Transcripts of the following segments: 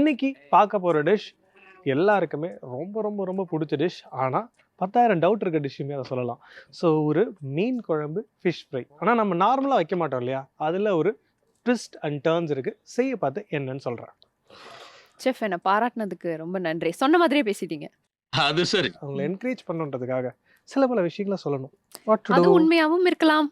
இன்னைக்கு பார்க்க போகிற டிஷ் எல்லாருக்குமே ரொம்ப ரொம்ப ரொம்ப பிடிச்ச டிஷ் ஆனால் பத்தாயிரம் டவுட் இருக்க டிஷ்ஷுமே அதை சொல்லலாம். ஸோ ஒரு மீன் குழம்பு ஃபிஷ் ஃப்ரை ஆனால் நம்ம நார்மலாக வைக்க மாட்டோம் இல்லையா? அதில் ஒரு ட்விஸ்ட் அண்ட் டேர்ன்ஸ் இருக்குது செய்ய பார்த்து என்னன்னு சொல்கிறேன் செஃப் என்னை பாராட்டினதுக்கு ரொம்ப நன்றி. சொன்ன மாதிரியே பேசிட்டீங்க. அது சரி. அவங்களை என்கரேஜ் பண்ணுன்றதுக்காக சில பல விஷயங்களை சொல்லணும். வாட் அது உண்மையாவும் இருக்கலாம்.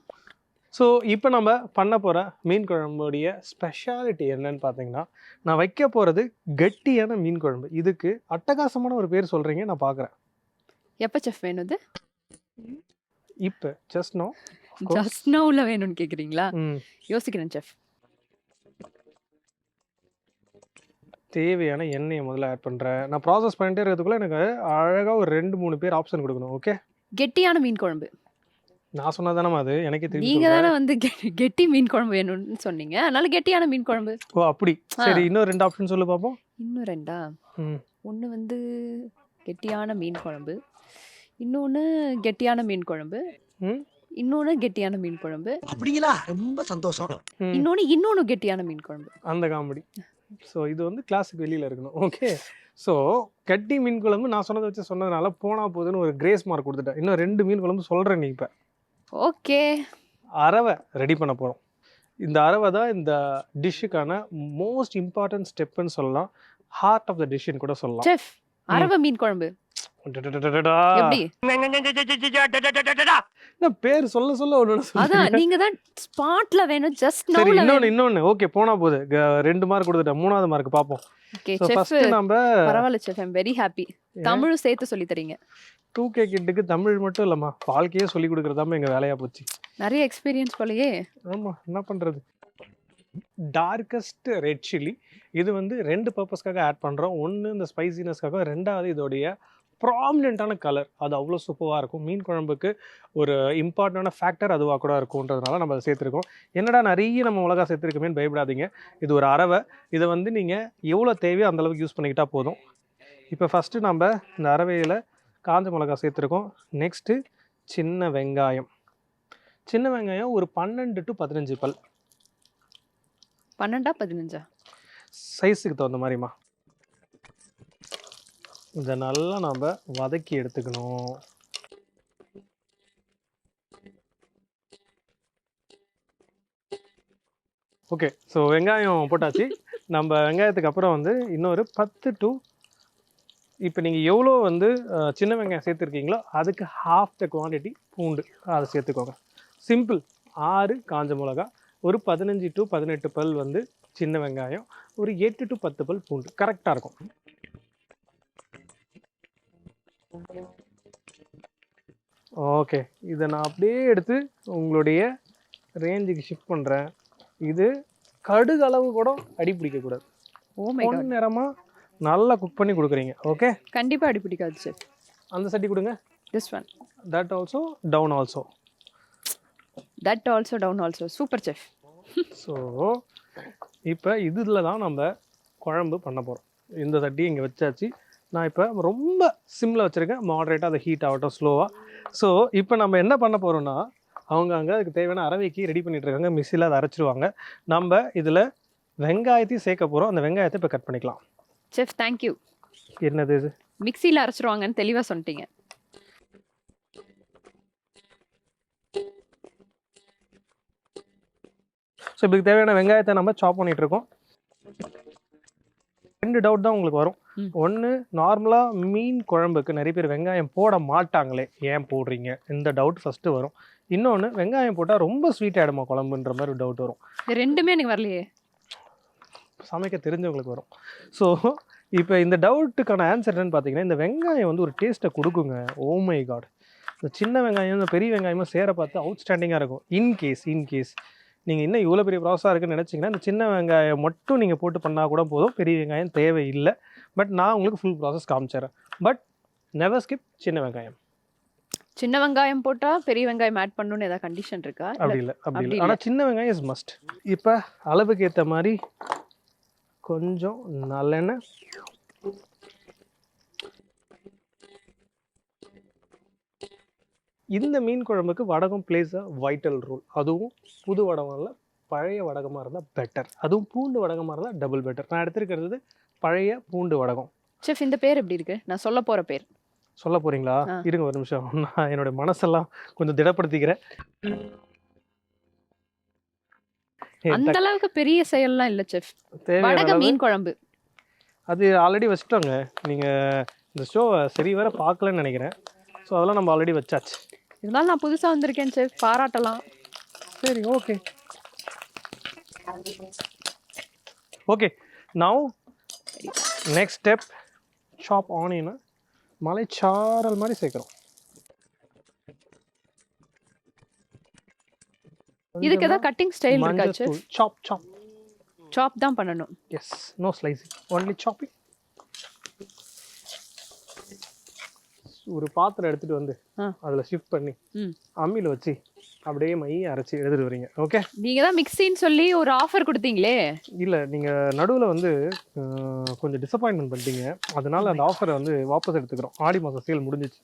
ஸோ இப்போ நம்ம பண்ண போகிற மீன் குழம்புடைய ஸ்பெஷாலிட்டி என்னன்னு பார்த்தீங்கன்னா நான் வைக்க போகிறது கெட்டியான மீன் குழம்பு. இதுக்கு அட்டகாசமான ஒரு பேர் சொல்கிறீங்க நான் பார்க்குறேன் எப்ப செஃப் வேணும் இப்போ ஜஸ்ட் நோ ஜஸ்ட் நவுல வேணும்னு கேக்குறீங்களா? ம். யோசிக்கிறேன் செஃப் தேவையான எண்ணெயை முதல்ல ஆட் பண்ணுறேன் நான் ப்ராசஸ் பண்ணிட்டே இருக்கிறதுக்குள்ள எனக்கு அழகாக ஒரு ரெண்டு மூணு பேர் ஆப்ஷன் கொடுக்கணும் ஓகே கெட்டியான மீன் குழம்பு. நான் சொன்னதானே அது? எனக்கே நீங்க தெரியும் தானே வந்து கெ- கெட்டி மீன் குழம்பு வேணும்னு சொன்னீங்க. அதனால கெட்டியான மீன் குழம்பு. ஓ அப்படி. சரி இன்னும் ரெண்டு ஆப்ஷன் சொல்லு பார்ப்போம் இன்னும் ரெண்டா? ம். ஒன்று வந்து கெட்டியான மீன் குழம்பு. இன்னொன்று கெட்டியான மீன் குழம்பு. ம். இன்னொன்று கெட்டியான மீன் குழம்பு. அப்படிங்களா? ரொம்ப சந்தோஷம். இன்னொன்று இன்னொன்று கெட்டியான மீன் குழம்பு. அந்த காமெடி ஸோ இது வந்து கிளாஸுக்கு வெளியில் இருக்கணும். ஓகே ஸோ கட்டி மீன் குழம்பு நான் சொன்னதை வச்சு சொன்னதுனால போனா போதுன்னு ஒரு கிரேஸ் மார்க் கொடுத்துட்டேன். இன்னும் ரெண்டு மீன் குழம்பு சொல்கிறேன் நீ இப்போ. ஓகே. அரவை ரெடி பண்ண போகிறோம் இந்த அரவை தான் இந்த டிஷ்ஷுக்கான மோஸ்ட் இம்பார்ட்டன்ட் ஸ்டெப்புன்னு சொல்லலாம். ஹார்ட் ஆஃப் த டிஷ்ஷுன்னு கூட சொல்லலாம். செஃப் அரவ மீன் குழம்பு. பேர் சொல்ல சொல்ல அதான் நீங்க தான் ஸ்பாட்ல வேணும் ஜஸ்ட் சரி இன்னொன்று இன்னொன்று ஓகே போனா போகுது க- ரெண்டு மார்க் கொடுத்துட்டேன். மூணாவது மார்க் பார்ப்போம் ஓகே ஸோ செஃப் ஃபர்ஸ்ட் நம்ம பரவாயில்ல செஃப் ஐம் வெரி ஹாப்பி தமிழும் சேர்த்து சொல்லி தரீங்க. டூ கே கிட்டுக்கு தமிழ் மட்டும் இல்லைம்மா. வாழ்க்கையே சொல்லி கொடுக்குறதாம எங்கள் வேலையாக போச்சு. நிறைய எக்ஸ்பீரியன்ஸ் போலயே. ஆமாம் என்ன பண்ணுறது டார்க்கஸ்ட் ரெட் சில்லி இது வந்து ரெண்டு பர்பஸ்க்காக ஆட் பண்ணுறோம் ஒன்று இந்த ஸ்பைசினஸ்க்காக ரெண்டாவது இதோடைய ப்ராமினெண்ட்டான கலர் அது அவ்வளோ சூப்பராக இருக்கும். மீன் குழம்புக்கு ஒரு இம்பார்ட்டண்டான ஃபேக்டர் அதுவாக கூட இருக்கும்ன்றதுனால நம்ம அதை சேர்த்துருக்கோம். என்னடா நிறைய நம்ம மிளகா சேர்த்துருக்கோமேன்னு பயப்படாதீங்க. இது ஒரு அரவை. இதை வந்து நீங்கள் எவ்வளோ தேவையோ அந்த அளவுக்கு யூஸ் பண்ணிக்கிட்டா போதும். இப்போ ஃபஸ்ட்டு நம்ம இந்த அரவையில் காஞ்ச மிளகா சேர்த்துருக்கோம். நெக்ஸ்ட்டு சின்ன வெங்காயம். சின்ன வெங்காயம் ஒரு பன்னெண்டு டு பதினஞ்சு பல். பன்னெண்டா பதினஞ்சா? சைஸுக்கு தகுந்த மாதிரிம்மா. இதை நல்லா நம்ம வதக்கி எடுத்துக்கணும். ஓகே ஸோ வெங்காயம் போட்டாச்சு. நம்ம வெங்காயத்துக்கு அப்புறம் வந்து இன்னொரு பத்து டு இப்போ நீங்கள் எவ்வளோ வந்து சின்ன வெங்காயம் சேர்த்துருக்கீங்களோ அதுக்கு ஹாஃப் த குவான்டிட்டி பூண்டு அதை சேர்த்துக்கோங்க. சிம்பிள் ஆறு காஞ்ச மிளகா ஒரு பதினஞ்சு டு பதினெட்டு பல் வந்து சின்ன வெங்காயம் ஒரு எட்டு டு பத்து பல் பூண்டு. கரெக்டாக இருக்கும். ஓகே இதை நான் அப்படியே எடுத்து உங்களுடைய ரேஞ்சுக்கு ஷிஃப்ட் பண்ணுறேன் இது கடுகு அளவு கூட அடி பிடிக்கக்கூடாது. மை பொன் காட் நேரமாக நல்லா குக் பண்ணி கொடுக்குறீங்க. ஓகே கண்டிப்பா அடி பிடிக்காது செஃப் அந்த சட்டி கொடுங்க. This one that also down also that also down also super chef so இப்போ இதில் தான் நம்ம குழம்பு பண்ண போகிறோம் இந்த சட்டி இங்கே வச்சாச்சு. நான் இப்போ ரொம்ப சிம்மில் வச்சுருக்கேன். மாடரேட்டாக அதை ஹீட் ஆகட்டும் ஸ்லோவாக ஸோ இப்போ நம்ம என்ன பண்ண போகிறோம்னா அவங்க அங்கே அதுக்கு தேவையான அரவைக்கு ரெடி பண்ணிட்டு இருக்காங்க. மிக்சியில் அதை அரைச்சிருவாங்க. நம்ம இதில் வெங்காயத்தையும் சேர்க்க போகிறோம் அந்த வெங்காயத்தை இப்போ கட் பண்ணிக்கலாம். செஃப் தேங்க்யூ என்னது இது? மிக்ஸியில் அரைச்சிருவாங்கன்னு தெளிவா சொல்லிட்டீங்க. ஸோ இதுக்கு தேவையான வெங்காயத்தை நம்ம சாப் பண்ணிட்டு இருக்கோம் ரெண்டு டவுட் தான் உங்களுக்கு வரும். ஒன்று நார்மலாக மீன் குழம்புக்கு நிறைய பேர் வெங்காயம் போட மாட்டாங்களே ஏன் போடுறீங்க? இந்த டவுட் ஃபஸ்ட்டு வரும். இன்னொன்று வெங்காயம் போட்டால் ரொம்ப ஸ்வீட் ஆகிடுமா குழம்புன்ற மாதிரி ஒரு டவுட் வரும். ரெண்டுமே எனக்கு வரலையே. சமைக்க தெரிஞ்சவங்களுக்கு வரும். ஸோ இப்போ இந்த டவுட்டுக்கான ஆன்சர் என்னன்னு பார்த்தீங்கன்னா இந்த வெங்காயம் வந்து ஒரு டேஸ்ட்டை கொடுக்குங்க. ஓ மை காட் இந்த சின்ன வெங்காயம் இந்த பெரிய வெங்காயமும் சேர பார்த்து அவுட்ஸ்டாண்டிங்காக இருக்கும். இன்கேஸ் இன்கேஸ் நீங்கள் இன்னும் இவ்வளோ பெரிய ப்ராசஸாக இருக்குன்னு நினச்சிங்கன்னா இந்த சின்ன வெங்காயம் மட்டும் நீங்கள் போட்டு பண்ணால் கூட போதும். பெரிய வெங்காயம் தேவையில்லை. பட் நான் உங்களுக்கு ஃபுல் ப்ராசஸ் காமிச்சிடுறேன் பட் நெவர் ஸ்கிப் சின்ன வெங்காயம். சின்ன வெங்காயம் போட்டா பெரிய வெங்காயம் ஆட் பண்ணணும்னு ஏதாவது கண்டிஷன் இருக்கா? அப்படி இல்லை அப்படி இல்லை. ஆனால் சின்ன வெங்காயம் இஸ் மஸ்ட் இப்போ அளவுக்கு ஏற்ற மாதிரி கொஞ்சம் நல்லெண்ணெய் இந்த மீன் குழம்புக்கு வடகம் பிளேஸ் அ வைட்டல் ரோல் அதுவும் புது வடகம் இல்லை பழைய வடகமாக இருந்தால் பெட்டர் அதுவும் பூண்டு வடகமாக இருந்தால் டபுள் பெட்டர் நான் எடுத்திருக்கிறது பழைய பூண்டு வடகம். செஃப் இந்த பேர் எப்படி இருக்கு? நான் சொல்ல போற பேர். சொல்ல போறீங்களா? ஆ. இருங்க ஒரு நிமிஷம். நான் என்னோட மனசெல்லாம் கொஞ்சம் திடப்படுத்திக்கிறேன். அந்த அளவுக்கு பெரிய செயல்லாம் இல்ல செஃப். வடக மீன் குழம்பு. அது ஆல்ரெடி வச்சுட்டோங்க. நீங்க இந்த ஷோவை சரி வர பார்க்கலன்னு நினைக்கிறேன். ஸோ அதெல்லாம் நம்ம ஆல்ரெடி வச்சாச்சு. இருந்தாலும் நான் புதுசா வந்திருக்கேன் செஃப். பாராட்டலாம். சரி okay okay now next step chop ஆனியனை மலைச்சாரல் மாதிரி சேர்க்குறோம். இதுக்கு ஏதாவது கட்டிங் ஸ்டைல் இருக்கா செஃப் சாப் சாப் சாப் தான் பண்ணணும். Yes no slicing only chopping ஒரு பாத்திரம் எடுத்துட்டு வந்து. அதுல ஷிஃப்ட் பண்ணி. அம்மியில வச்சு அப்படியே மை அரைச்சி எடுத்துட்டு வரீங்க. ஓகே நீங்க தான் மிக்ஸின்னு சொல்லி ஒரு ஆஃபர் கொடுத்தீங்களே? இல்ல நீங்க நடுவுல வந்து கொஞ்சம் டிசப்பாயின்மெண்ட் பண்ணிட்டீங்க. அதனால அந்த ஆஃபரை வந்து வாபஸ் எடுத்துக்கிறோம். ஆடி மாசம் சேல் முடிஞ்சிச்சு.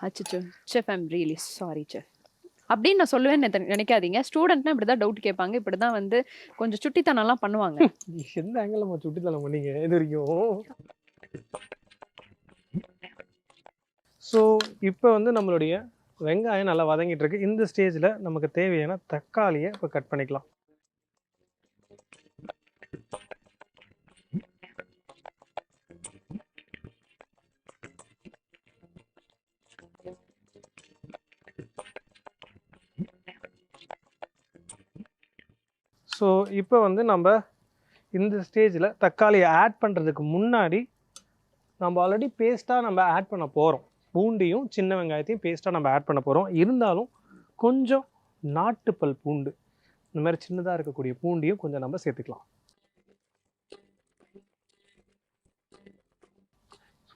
அச்சோ chef I'm really sorry chef அப்படின்னு நான் சொல்லுவேன்னு நினைக்காதீங்க. ஸ்டூடெண்ட்னா இப்படி தான் டவுட் கேட்பாங்க. இப்படி தான் வந்து கொஞ்சம் சுட்டித்தனம்லாம் பண்ணுவாங்க. எந்த ஆங்கிள் நம்ம சுட்டித்தனம் பண்ணீங்க? இது வரைக்கும். ஸோ இப்போ வந்து நம்மளுடைய வெங்காயம் நல்லா வதங்கிட்டு இருக்கு. இந்த ஸ்டேஜில் நமக்கு தேவையான தக்காளியை இப்போ கட் பண்ணிக்கலாம். ஸோ இப்போ வந்து நம்ம இந்த ஸ்டேஜில் தக்காளியை ஆட் பண்ணுறதுக்கு முன்னாடி நம்ம ஆல்ரெடி பேஸ்ட்டாக நம்ம ஆட் பண்ண போகிறோம் பூண்டையும் சின்ன வெங்காயத்தையும் பேஸ்ட்டாக நம்ம ஆட் பண்ண போகிறோம் இருந்தாலும் கொஞ்சம் நாட்டுப்பல் பூண்டு இந்த மாதிரி சின்னதாக இருக்கக்கூடிய பூண்டையும் கொஞ்சம் நம்ம சேர்த்துக்கலாம்.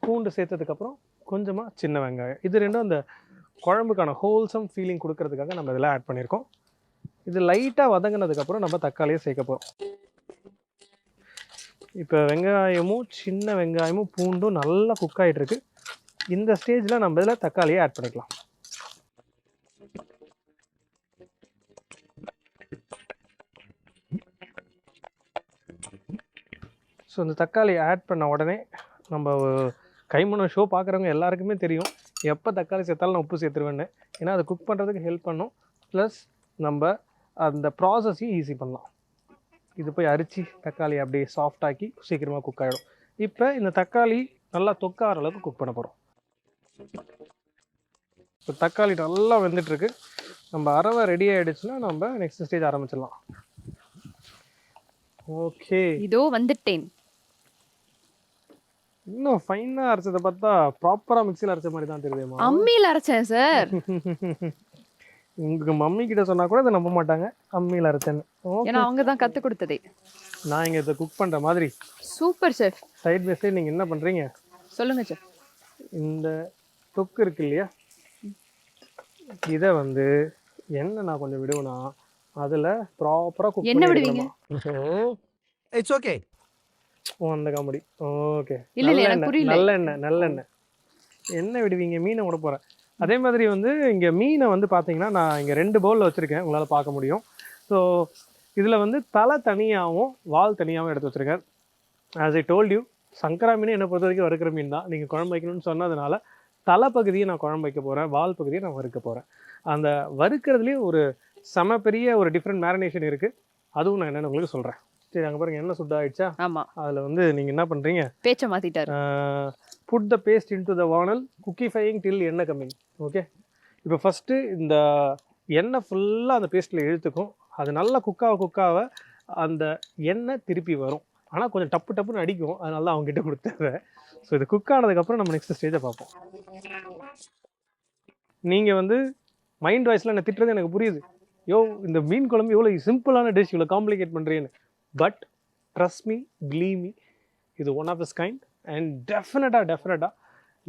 பூண்டு சேர்த்ததுக்கப்புறம் கொஞ்சமாக சின்ன வெங்காயம். இது ரெண்டும் அந்த குழம்புக்கான ஹோல்சம் ஃபீலிங் கொடுக்கறதுக்காக நம்ம இதில் ஆட் பண்ணியிருக்கோம் இது லைட்டாக வதங்கினதுக்கப்புறம் நம்ம தக்காளியை சேர்க்க போகிறோம் இப்போ வெங்காயமும் சின்ன வெங்காயமும் பூண்டும் நல்லா குக் ஆகிட்டுருக்கு இந்த ஸ்டேஜில் நம்ம இதில் தக்காளியை ஆட் பண்ணிக்கலாம். ஸோ இந்த தக்காளி ஆட் பண்ண உடனே நம்ம கைமண ஷோ பார்க்குறவங்க எல்லாருக்குமே தெரியும். எப்போ தக்காளி சேர்த்தாலும் நான் உப்பு சேர்த்துருவேன்னு. ஏன்னா அதை குக் பண்ணுறதுக்கு ஹெல்ப் பண்ணும். ப்ளஸ் நம்ம அந்த ப்ராசஸையும் ஈஸி பண்ணலாம். இது போய் அரிச்சு தக்காளி அப்படியே ஆக்கி சீக்கிரமாக குக் ஆகிடும் இப்போ இந்த தக்காளி நல்லா தொக்கார அளவுக்கு குக் பண்ண போகிறோம் இப்போ தக்காளி நல்லா வெந்துட்டு இருக்கு நம்ம அரவை ரெடி ஆயிடுச்சுன்னா நம்ம நெக்ஸ்ட் ஸ்டேஜ் ஆரம்பிச்சிடலாம். ஓகே இதோ வந்துட்டேன். இன்னும் ஃபைனாக அரைச்சதை பார்த்தா ப்ராப்பராக மிக்சியில் அரைச்ச மாதிரி தான் தெரியுதுமா அம்மியில் அரைச்சேன் சார் உங்க மம்மி கிட்ட சொன்னா கூட இதை நம்ப மாட்டாங்க. அம்மியில் அரைச்சேன்னு. ஏன்னா அவங்க தான் கத்து கொடுத்ததே. நான் இங்க இதை குக் பண்ற மாதிரி. Super chef side by side நீங்க என்ன பண்றீங்க? சொல்லுங்க செஃப் இந்த தொக்கு இருக்கு இல்லையா? இதை வந்து என்ன நான் கொஞ்சம் விடுவேனா? அதுல ப்ராப்பரா குக் என்ன விடுவீங்க? இட்ஸ் ஓகே ஓ அந்த காமெடி. ஓகே இல்ல, இல்ல, எனக்கு புரியல. நல்லெண்ணெய் நல்லெண்ணெய் என்ன விடுவீங்க? மீனை விட போறேன். அதே மாதிரி வந்து இங்க மீனை வந்து பாத்தீங்கன்னா நான் இங்க ரெண்டு பவுல்ல வச்சிருக்கேன். உங்களால பார்க்க முடியும். ஸோ இதுல வந்து தலை தனியாகவும் வால் தனியாகவும் எடுத்து வச்சிருக்கேன் ஆஸ் ஐ டோல்ட் யூ சங்கரா மீன் என்னை பொறுத்த வரைக்கும் வறுக்கிற மீன் தான். நீங்கள் குழம்பு வைக்கணும்னு சொன்னதுனால தலை பகுதியை நான் குழம்பு வைக்க போகிறேன் வால் பகுதியை நான் வறுக்க போகிறேன் அந்த வறுக்கிறதுலேயும் ஒரு செம பெரிய ஒரு டிஃப்ரெண்ட் மேரினேஷன் இருக்குது அதுவும் நான் என்னென்னு உங்களுக்கு சொல்கிறேன் சரி அங்கே பாருங்க என்ன சுட்டாயிடுச்சா ஆமா. அதில் வந்து நீங்கள் என்ன பண்ணுறீங்க பேச்ச மாத்திட்டாரு. Put the paste into the வானல் குக்கிஃபையிங் டில் எண்ணெய் கம்மிங். ஓகே இப்போ ஃபஸ்ட்டு இந்த எண்ணெய் ஃபுல்லாக அந்த பேஸ்ட்டில் இழுத்துக்கும். அது நல்லா குக்காக குக்காக அந்த எண்ணெய் திருப்பி வரும். ஆனால் கொஞ்சம் டப்பு டப்புன்னு அடிக்கும். அதனால தான் அவங்ககிட்ட கொடுத்துருவேன் ஸோ இது குக் ஆனதுக்கப்புறம் நம்ம நெக்ஸ்ட் ஸ்டேஜை பார்ப்போம். நீங்கள் வந்து மைண்ட் வாய்ஸில் என்ன திட்டுறது எனக்கு புரியுது. யோ இந்த மீன் குழம்பு இவ்வளோ சிம்பிளான டிஷ் இவ்வளோ காம்ப்ளிகேட் பண்ணுறேன்னு but trust me believe me இது one of is kind and டெஃபினட்டாக டெஃபினட்டாக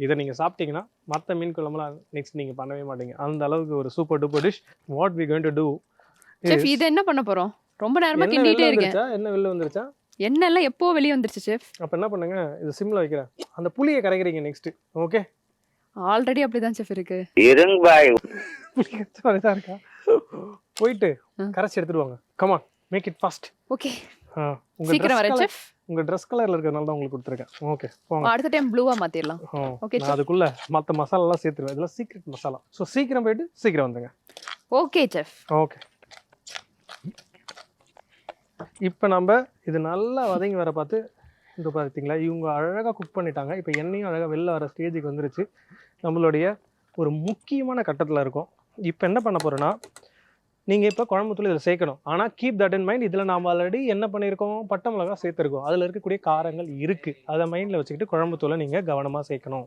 இதை நீங்கள் சாப்பிட்டீங்கன்னா மற்ற மீன் குழம்புலாம் நெக்ஸ்ட் நீங்கள் பண்ணவே மாட்டீங்க. அந்த அளவுக்கு ஒரு super duper dish what we going to do chef இது என்ன பண்ண போறோம்? ரொம்ப நேரமா என்ன கிண்டிட்டே வெளில இருக்கேன். என்ன வெளில வந்துருச்சா? எண்ணெய் எல்லாம் எப்போ வெளியே வந்துருச்சு செஃப் அப்போ என்ன பண்ணுங்க? இது சிம்ல வைக்கிறேன். அந்த புளியை கரைக்கிறீங்க நெக்ஸ்ட் ஓகே ஆல்ரெடி அப்படிதான் செஃப் இருக்கு. இருங்க பாய் புளி கரைச்ச தான் இருக்கா? போயிட்டு. கரைச்சி எடுத்துட்டு வாங்க. Come on make it fast okay உங்க சீக்கிரம் வரேன் செஃப் உங்கள் ட்ரெஸ் கலரில் இருக்கிறதுனால தான் உங்களுக்கு கொடுத்துருக்கேன். ஓகே போங்க. அடுத்த டைம் ப்ளூவா மாத்திரலாம். ஓ, Okay, நான் அதுக்குள்ள மற்ற மசாலாலாம் சேர்த்துருவேன். இதெல்லாம் சீக்ரெட் மசாலா ஸோ சீக்கிரம் போயிட்டு சீக்கிரம் வந்துங்க ஓகே செஃப் ஓகே இப்போ நம்ம இது நல்லா வதங்கி வர பார்த்து இங்கே பார்த்தீங்களா இவங்க அழகாக குக் பண்ணிட்டாங்க. இப்போ எண்ணெயும் அழகாக வெளில வர ஸ்டேஜுக்கு வந்துருச்சு. நம்மளுடைய ஒரு முக்கியமான கட்டத்தில் இருக்கும். இப்போ என்ன பண்ண போகிறோன்னா நீங்கள் இப்போ குழம்புத்தூள் இதில் சேர்க்கணும். ஆனால் கீப் தட் இன் மைண்ட் இதில் நாம் ஆல்ரெடி என்ன பண்ணியிருக்கோம் பட்டை மிளகா சேர்த்துருக்கோம். அதில் இருக்கக்கூடிய காரங்கள் இருக்குது அதை மைண்டில் வச்சுக்கிட்டு குழம்புத்தூளை நீங்கள் கவனமாக சேர்க்கணும்.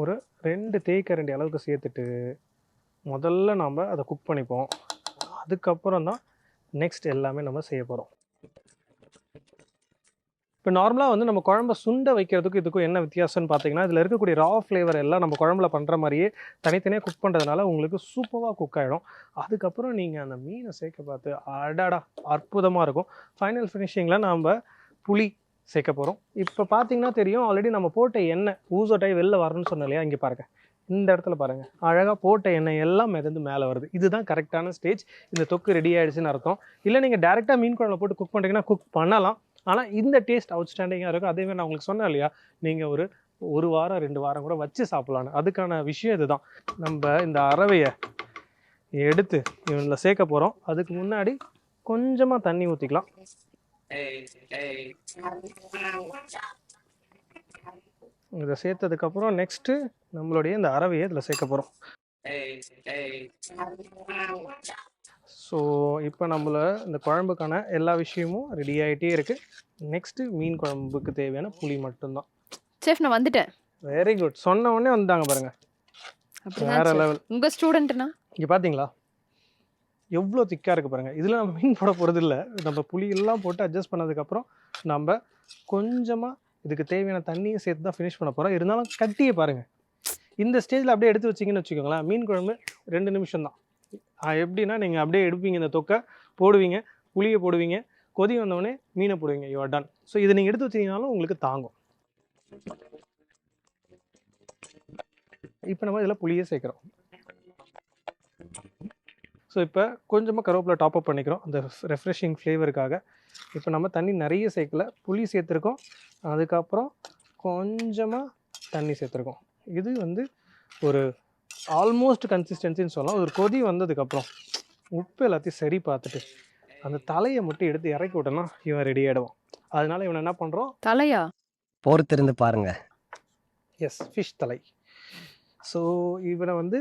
ஒரு ரெண்டு தேய்க்கரண்டி அளவுக்கு சேர்த்துட்டு முதல்ல நாம் அதை குக் பண்ணிப்போம். அதுக்கப்புறம் தான் நெக்ஸ்ட் எல்லாமே நம்ம செய்ய போகிறோம் இப்போ நார்மலாக வந்து நம்ம குழம்ப சுண்டை வைக்கிறதுக்கும் இதுக்கும் என்ன வித்தியாசம்னு பார்த்தீங்கன்னா இதில் இருக்கக்கூடிய ரா ஃப்ளேவர் எல்லாம் நம்ம குழம்புல பண்ணுற மாதிரியே தனித்தனியாக குக் பண்ணுறதுனால உங்களுக்கு சூப்பராக குக் ஆகிடும் அதுக்கப்புறம் நீங்கள் அந்த மீனை சேர்க்க பார்த்து அடாடா அற்புதமாக இருக்கும். ஃபைனல் ஃபினிஷிங்கில் நம்ம புளி சேர்க்க போகிறோம் இப்போ பார்த்தீங்கன்னா தெரியும் ஆல்ரெடி நம்ம போட்ட எண்ணெய் ஊசோட்டாய் வெளில வரணும்னு சொன்னோம் இல்லையா? இங்கே பாருங்கள் இந்த இடத்துல பாருங்கள் அழகாக போட்ட எண்ணெய் எல்லாம் மிதந்து மேலே வருது. இதுதான் கரெக்டான ஸ்டேஜ் இந்த தொக்கு ரெடி ஆகிடுச்சுன்னு அர்த்தம். இல்லை நீங்கள் டேரெக்டாக மீன் குழம்பு போட்டு குக் பண்ணுறீங்கன்னா குக் பண்ணலாம். ஆனால் இந்த டேஸ்ட் அவுட்ஸ்டாண்டிங்காக இருக்கும் அதேமாதிரி நான் உங்களுக்கு சொன்னேன் இல்லையா நீங்கள் ஒரு ஒரு வாரம் ரெண்டு வாரம் கூட வச்சு சாப்பிட்லான்னு அதுக்கான விஷயம் இதுதான். நம்ம இந்த அரவையை எடுத்து இவனில் சேர்க்க போகிறோம் அதுக்கு முன்னாடி கொஞ்சமாக தண்ணி ஊற்றிக்கலாம் இதை சேர்த்ததுக்கப்புறம் நெக்ஸ்ட்டு நம்மளுடைய இந்த அரவையை இதில் சேர்க்க போகிறோம் ஸோ இப்போ நம்மள இந்த குழம்புக்கான எல்லா விஷயமும் ரெடி ஆகிட்டே இருக்குது நெக்ஸ்ட்டு மீன் குழம்புக்கு தேவையான புளி மட்டும்தான். செஃப் நான் வந்துட்டேன். வெரி குட் சொன்ன உடனே வந்தாங்க பாருங்க. அப்படிதான் வேற. லெவல் உங்க ஸ்டூடெண்ட்னா இங்கே பார்த்தீங்களா எவ்வளோ திக்காக இருக்குது பாருங்கள் இதில் நம்ம மீன் போட போகிறது இல்லை நம்ம புளி எல்லாம் போட்டு அட்ஜஸ்ட் பண்ணதுக்கப்புறம் நம்ம கொஞ்சமாக இதுக்கு தேவையான தண்ணியும் சேர்த்து தான் ஃபினிஷ் பண்ண போகிறோம் இருந்தாலும் கட்டியே பாருங்கள் இந்த ஸ்டேஜில் அப்படியே எடுத்து வச்சிங்கன்னு வச்சுக்கோங்களேன். மீன் குழம்பு ரெண்டு நிமிஷம் தான் எப்படின்னா நீங்கள் அப்படியே எடுப்பீங்க இந்த தொக்கை போடுவீங்க புளியை போடுவீங்க கொதி வந்தோடனே மீனை போடுவீங்க. யூ டன் ஸோ இதை நீங்கள் எடுத்து வச்சிங்கனாலும் உங்களுக்கு தாங்கும். இப்போ நம்ம இதில் புளியே சேர்க்குறோம். ஸோ இப்போ கொஞ்சமாக கருவேப்பிலை டாப் அப் பண்ணிக்கிறோம். அந்த ரெஃப்ரெஷிங் ஃப்ளேவருக்காக இப்போ நம்ம தண்ணி நிறைய சேர்க்கல. புளி சேர்த்துருக்கோம். அதுக்கப்புறம் கொஞ்சமாக தண்ணி சேர்த்துருக்கோம். இது வந்து ஒரு ஆல்மோஸ்ட் கன்சிஸ்டன்சின்னு சொல்லலாம். ஒரு கொதி வந்ததுக்கப்புறம் உப்பு எல்லாத்தையும் சரி பார்த்துட்டு அந்த தலையை மட்டும் எடுத்து இறக்கி விட்டோன்னா இவன் ரெடி ஆகிடுவான் அதனால இவனை என்ன பண்ணுறோம் தலையா? பொறுத்திருந்து பாருங்க. எஸ் ஃபிஷ் தலை. ஸோ இவனை வந்து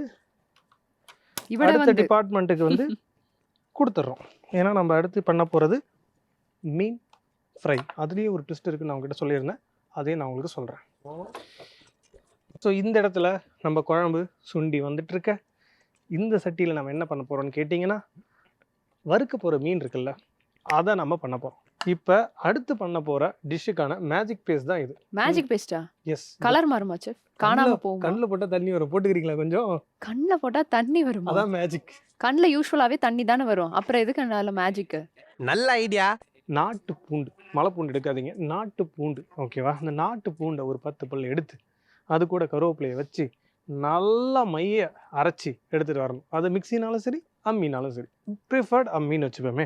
அடுத்த வந்து டிபார்ட்மெண்ட்டுக்கு வந்து கொடுத்துட்றோம். ஏன்னா நம்ம அடுத்து பண்ண போகிறது மீன் ஃப்ரை. அதுலேயே ஒரு ட்விஸ்ட் இருக்குன்னு நான் உங்ககிட்ட சொல்லியிருந்தேன். அதையும் நான் உங்களுக்கு சொல்கிறேன் ஸோ இந்த இடத்துல நம்ம குழம்பு சுண்டி வந்துட்டு இருக்க இந்த சட்டியில் நம்ம என்ன பண்ண போகிறோம்னு கேட்டிங்கன்னா வறுக்க போகிற மீன் இருக்குல்ல அதை நம்ம பண்ண போகிறோம் இப்போ அடுத்து பண்ண போகிற டிஷ்ஷுக்கான மேஜிக் பேஸ்ட் தான் இது. மேஜிக் பேஸ்டா எஸ் கலர் மாறுமா செஃப் காணாம போகுமா? கண்ணில் போட்டால் தண்ணி வரும். போட்டுக்கிறீங்களா கொஞ்சம்? கண்ணுல போட்டா தண்ணி வருமா? அதான் மேஜிக் கண்ணுல யூஸ்வலாவே தண்ணி தானே வரும். அப்புறம் எதுக்கு நல்ல மேஜிக் நல்ல ஐடியா நாட்டு பூண்டு. மலை பூண்டு எடுக்காதீங்க. நாட்டு பூண்டு. ஓகேவா அந்த நாட்டு பூண்டை ஒரு பத்து பல் எடுத்து அது கூட கருவேப்பிலையை வச்சு நல்லா மைய அரைச்சி எடுத்துகிட்டு வரணும். அது மிக்சினாலும் சரி அம்மினாலும் சரி. ப்ரிஃபர்ட் அம்மின்னு வச்சுப்போமே.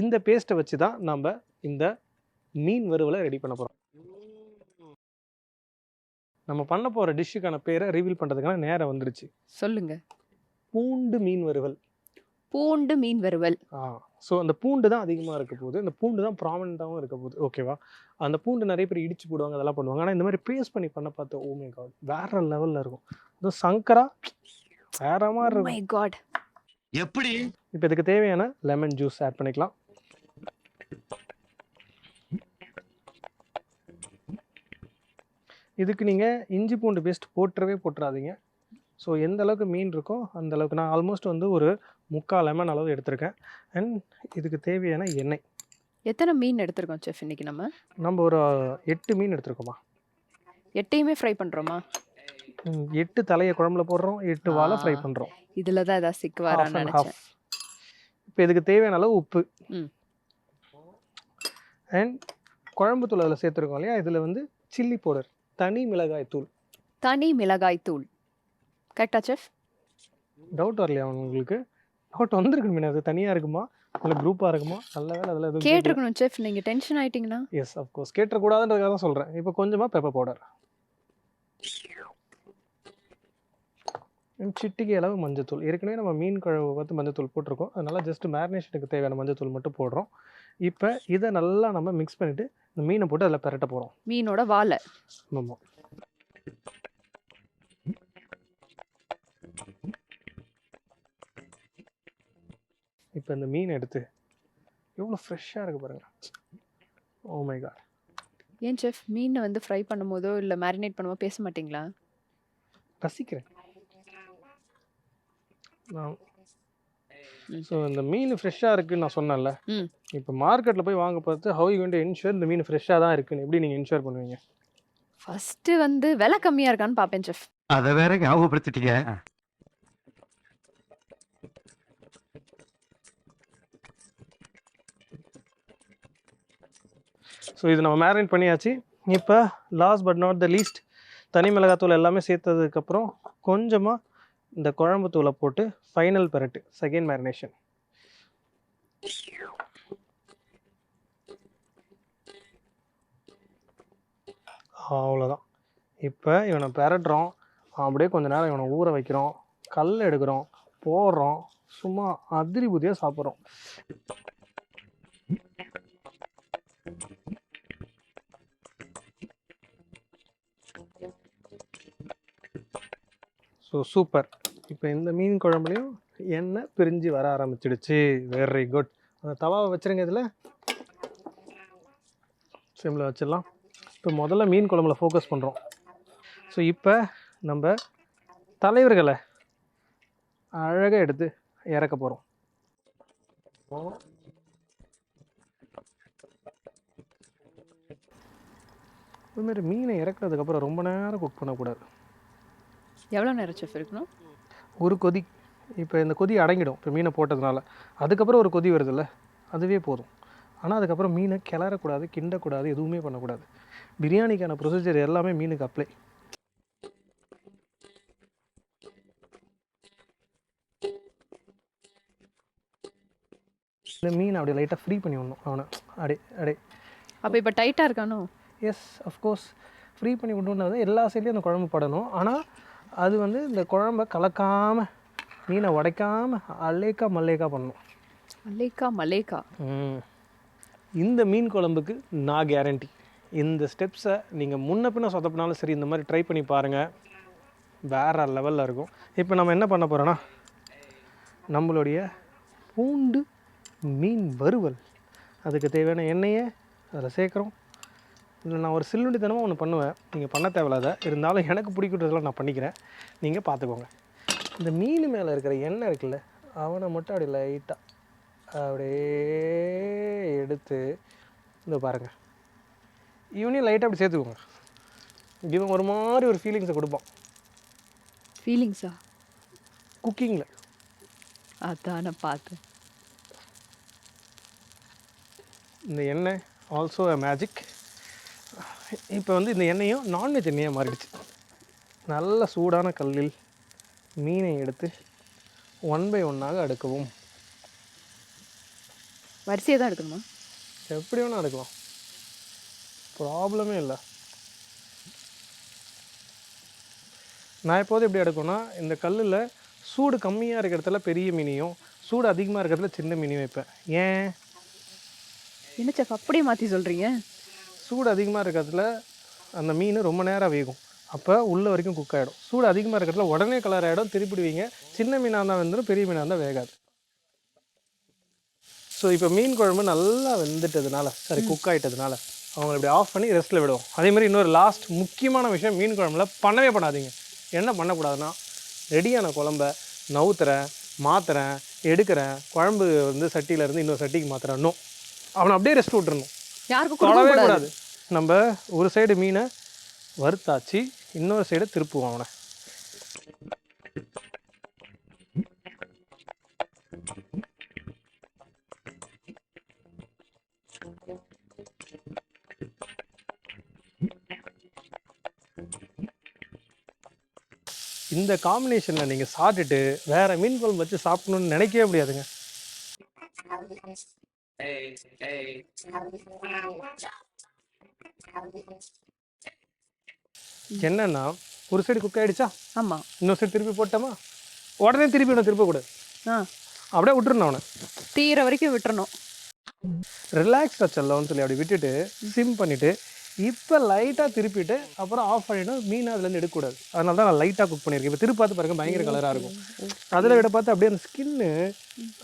இந்த பேஸ்ட்டை வச்சு தான் நம்ம இந்த மீன் வறுவலை ரெடி பண்ண போகிறோம் நம்ம பண்ண போகிற டிஷ்ஷுக்கான பேரை ரிவீல் பண்ணுறதுக்கான நேரம் வந்துருச்சு. சொல்லுங்க. பூண்டு மீன் வறுவல். பூண்டு மீன் வறுவல். ஆ ஸோ அந்த பூண்டு தான் அதிகமாக இருக்க போகுது. அந்த பூண்டு தான் ப்ராமினண்ட்டாகவும் இருக்க போகுது. ஓகேவா அந்த பூண்டு நிறைய பேர் இடிச்சு போடுவாங்க அதெல்லாம் பண்ணுவாங்க. ஆனால் இந்த மாதிரி பேஸ்ட் பண்ணி பண்ண பார்த்து ஓமே காட் வேற லெவலில் இருக்கும். அதுவும் சங்கரா வேற மாதிரி இருக்கும். மை காட் எப்படி? இப்போ இதுக்கு தேவையான லெமன் ஜூஸ் ஆட் பண்ணிக்கலாம். இதுக்கு நீங்கள் இஞ்சி பூண்டு பேஸ்ட் போட்டுறவே போட்டுறாதீங்க. ஸோ எந்த அளவுக்கு மீன் இருக்கோ அந்த அளவுக்கு. நான் ஆல்மோஸ்ட் வந்து ஒரு முக்கால் லெமன் அளவு எடுத்திருக்கேன். அண்ட் இதுக்கு தேவையான எண்ணெய். எத்தனை மீன் எடுத்திருக்கோம் செஃப் இன்னைக்கு நம்ம? நம்ம ஒரு எட்டு மீன் எடுத்திருக்கோமா எட்டையுமே ஃப்ரை பண்றோமா? ம், எட்டு தலையை குழம்புல போடுறோம் எட்டு வாழை ஃப்ரை. பண்ணுறோம் இதுல தான் ஏதாவது சிக்கு வரான்னு நினைச்சேன். இப்போ இதுக்கு தேவையான அளவு உப்பு. அண்ட் குழம்பு தூள் அதில் சேர்த்துருக்கோம் இல்லையா? இதில் வந்து சில்லி பவுடர் தனி மிளகாய் தூள். தனி மிளகாய் தூள். கரெக்டா செஃப் டவுட் வரலையா உங்களுக்கு? டவுட் வந்திருக்கு மீன் அது தனியாக இருக்குமா? இல்லை குரூப்பாக இருக்குமா? நல்ல வேலை அதில் எதுவும் கேட்டிருக்கணும் செஃப் நீங்க டென்ஷன் ஆயிட்டீங்கன்னா. எஸ் அஃப்கோர்ஸ் கேட்டக்கூடாதுன்றதுக்காக தான் சொல்கிறேன் இப்போ கொஞ்சமாக பெப்பர் பவுடர் சிட்டிக்கு அளவு மஞ்சத்தூள். ஏற்கனவே நம்ம மீன் குழம்பு பார்த்து மஞ்சத்தூள் போட்டிருக்கோம். அதனால ஜஸ்ட் மேரினேஷனுக்கு தேவையான மஞ்சத்தூள் மட்டும் போடுறோம். இப்போ இதை நல்லா நம்ம மிக்ஸ் பண்ணிவிட்டு இந்த மீனை போட்டு அதில் பெரட்ட போகிறோம் மீனோட வாழை. ஆமாம் இப்போ இந்த மீன் எடுத்து எவ்வளோ ஃப்ரெஷ்ஷாக இருக்கு பாருங்க. Oh ஓ மை காட் ஏன் செஃப் மீனை வந்து ஃப்ரை பண்ணும்போதோ இல்ல மேரினேட் பண்ணும்போது பேச மாட்டீங்களா? ரசிக்கிறேன். நான். ஸோ இந்த மீன் ஃப்ரெஷ்ஷாக இருக்குன்னு நான் சொன்னேன்ல. இப்போ மார்க்கெட்டில் போய் வாங்க பார்த்து ஹவு யூ டு இன்ஷூர் இந்த மீன் ஃப்ரெஷ்ஷாக தான் இருக்குன்னு எப்படி நீங்கள் இன்ஷூர் பண்ணுவீங்க? ஃபர்ஸ்ட் வந்து விலை கம்மியா இருக்கான்னு பாப்பேன் செஃப் அத வேற ஞாபகப்படுத்திட்டீங்க. ஸோ இது நம்ம மேரினேட் பண்ணியாச்சு. இப்போ last but not the least தனி மிளகாத்தூள் எல்லாமே சேர்த்ததுக்கப்புறம் கொஞ்சமாக இந்த குழம்பு தூளை போட்டு ஃபைனல் பெரட்டு செகண்ட் மேரினேஷன் அவ்வளோதான் இப்போ இவனை பெரட்டுறோம். அப்படியே கொஞ்ச நேரம் இவனை ஊற வைக்கிறோம். கல் எடுக்கிறோம். போடுறோம். சும்மா அதிரி புதியாக சாப்பிட்றோம். ஸோ சூப்பர் இப்போ இந்த மீன் குழம்புலையும் எண்ணெய் பிரிஞ்சு வர ஆரம்பிச்சிடுச்சு. வெரி குட் அந்த தவாவை வச்சுருங்க இதில். சிம்மில் வச்சிடலாம். இப்போ முதல்ல மீன் குழம்புல ஃபோக்கஸ் பண்ணுறோம் ஸோ இப்போ நம்ம தலைவர்களை அழகாக எடுத்து இறக்க போகிறோம் இதுமாரி மீனை இறக்குறதுக்கப்புறம் ரொம்ப நேரம் குக் பண்ணக்கூடாது. எவ்வளவு நேரம் செஃப் இருக்கணும்? ஒரு கொதி இப்போ இந்த கொதி அடங்கிடும் இப்போ மீனை போட்டதுனால. அதுக்கப்புறம் ஒரு கொதி வருதுல்ல அதுவே போதும். ஆனால் அதுக்கப்புறம் மீனை கிளறக்கூடாது கிண்டக்கூடாது எதுவுமே பண்ணக்கூடாது. பிரியாணிக்கான ப்ரொசீஜர் எல்லாமே மீனுக்கு அப்ளை இந்த மீன் அப்படியே லைட்டாக ஃப்ரீ பண்ணி விடணும் அவனை. அப்படியே அப்படியே அப்ப இப்ப டைட்டா இருக்கானோ எஸ் அஃப்கோர்ஸ் ஃப்ரீ பண்ணி விடணுன்றது எல்லா சைட்லேயும் அந்த குழம்பு படணும். ஆனால் அது வந்து இந்த குழம்ப கலக்காமல் மீனை உடைக்காம அலேக்கா மல்லேக்கா பண்ணணும். மலேக்கா மலேக்கா. இந்த மீன் குழம்புக்கு நான் கேரண்டி இந்த ஸ்டெப்ஸை நீங்கள் முன்ன பின்ன சொதப்பினாலும் சரி இந்த மாதிரி ட்ரை பண்ணி பாருங்கள் வேற லெவலில் இருக்கும். இப்போ நம்ம என்ன பண்ண போகிறோன்னா நம்மளுடைய பூண்டு மீன் வறுவல். அதுக்கு தேவையான எண்ணெயை அதில் சேர்க்குறோம். இதில் நான் ஒரு சில்லுண்டித்தனமாக ஒன்று பண்ணுவேன். நீங்கள் பண்ண தேவையில்லாத இருந்தாலும் எனக்கு பிடிக்கிறதெல்லாம் நான் பண்ணிக்கிறேன். நீங்கள் பார்த்துக்கோங்க. இந்த மீன் மேலே இருக்கிற எண்ணெய் இருக்குல்ல அவனை மட்டும் அப்படி லைட்டாக அப்படியே எடுத்து இந்த பாருங்க. இவனையும் லைட்டாக அப்படி சேர்த்துக்கோங்க. இவன் ஒரு மாதிரி ஒரு ஃபீலிங்ஸை கொடுப்பான். ஃபீலிங்ஸா குக்கிங்கில் அதான் நான் பார்த்தேன். இந்த எண்ணெய் ஆல்சோ a மேஜிக் இப்போ வந்து இந்த எண்ணெயும் நான்வெஜ் எண்ணெயாக மாறிடுச்சு. நல்ல சூடான கல்லில் மீனை எடுத்து ஒன் பை ஒன்னாக அடுக்கவும். வரிசையை தான் எடுக்கணுமா? எப்படி வேணால் எடுக்கலாம். ப்ராப்ளமே இல்லை. நான் எப்போது எப்படி எடுக்கணும்னா இந்த கல்லில் சூடு கம்மியாக இருக்கிற இடத்துல பெரிய மீனையும் சூடு அதிகமாக இருக்கிற இடத்துல சின்ன மீனையும் வைப்பேன். ஏன்? என்ன செஃப் அப்படியே மாத்தி சொல்றீங்க? சூடு அதிகமாக இருக்கிறதுல அந்த மீன் ரொம்ப நேரம் வேகும். அப்போ உள்ள வரைக்கும் குக் ஆகிடும் சூடு அதிகமாக இருக்கிறதுல உடனே கலர் ஆகிடும் திருப்பிடுவீங்க சின்ன மீனாக இருந்தால் வெந்துடும் பெரிய மீனாக இருந்தால் வேகாது. ஸோ இப்போ மீன் குழம்பு நல்லா வெந்துட்டதுனால சரி குக் ஆகிட்டதுனால அவங்கள இப்படி ஆஃப் பண்ணி ரெஸ்ட்டில் விடுவோம். அதே மாதிரி இன்னொரு லாஸ்ட் முக்கியமான விஷயம் மீன் குழம்புல பண்ணவே பண்ணாதீங்க. என்ன பண்ணக்கூடாதுன்னா ரெடியான குழம்ப நவுத்துறேன் மாத்துறேன் எடுக்கிறேன். குழம்பு வந்து சட்டியிலேருந்து இன்னொரு சட்டிக்கு மாத்துறேன். நோ அவனை அப்படியே ரெஸ்ட் விட்டுறணும். யாருக்கும் கொடுக்க கூடாது. நம்ம ஒரு சைடு மீனை வறுத்தாச்சு இன்னொரு சைடு திருப்புவோம் அவனை இந்த காம்பினேஷனில் நீங்கள் சாப்பிட்டுட்டு வேற மீன் குழம்பு வச்சு சாப்பிடணும்னு நினைக்கவே முடியாதுங்க. Hey, என்னன்னா ஒரு சைடு குக் ஆயிடுச்சா? ஆமாம் இன்னொரு சைடு திருப்பி போட்டோமா? உடனே திருப்பி ஒன்று திருப்ப கூடாது ஆ. அப்படியே விட்டுருணும் அவனை. தீர வரைக்கும் விட்டுறணும். ரிலாக்ஸ்டாக செல்லோம்னு சொல்லி அப்படி விட்டுட்டு சிம் பண்ணிவிட்டு இப்போ லைட்டாக திருப்பிட்டு அப்புறம் ஆஃப் பண்ணிடணும். மீன் அதுலேருந்து எடுக்கக்கூடாது. அதனால தான் நான் லைட்டாக குக் பண்ணியிருக்கேன். இப்போ திருப்பி பார்த்து பாருங்க பயங்கர கலராக இருக்கும். அதில் விட பார்த்து அப்படியே அந்த ஸ்கின்னு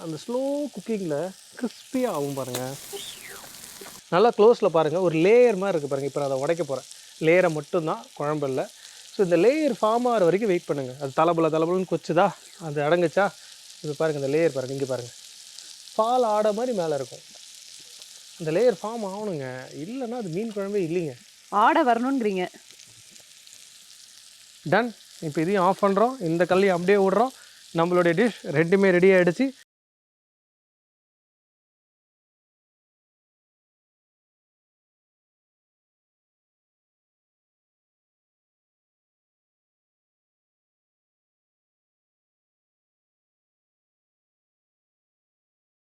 அந்த ஸ்லோ குக்கிங்கில் கிறிஸ்பியாக ஆகும் பாருங்கள் நல்லா க்ளோஸில் பாருங்கள் ஒரு லேயர் மாதிரி இருக்குது பாருங்கள் இப்போ நான் அதை உடைக்க போகிறேன் லேயரை மட்டும்தான் குழம்பு இல்லை. ஸோ இந்த லேயர் ஃபார்ம் ஆகிற வரைக்கும் வெயிட் பண்ணுங்கள் அது தலபல தலபலன்னு கொச்சுதா? அது அடங்குச்சா? இது பாருங்கள் இந்த லேயர் பாருங்கள் இங்கே பாருங்கள் பால் ஆட மாதிரி மேலே இருக்கும். அந்த லேயர் ஃபார்ம் ஆகணுங்க. இல்லைன்னா அது மீன் குழம்பே இல்லைங்க. ஆட வரணுங்கிறீங்க டன் இப்போ இதையும் ஆஃப் பண்ணுறோம் இந்த கல்லையும் அப்படியே விடுறோம். நம்மளுடைய டிஷ் ரெண்டுமே ரெடி ஆகிடுச்சு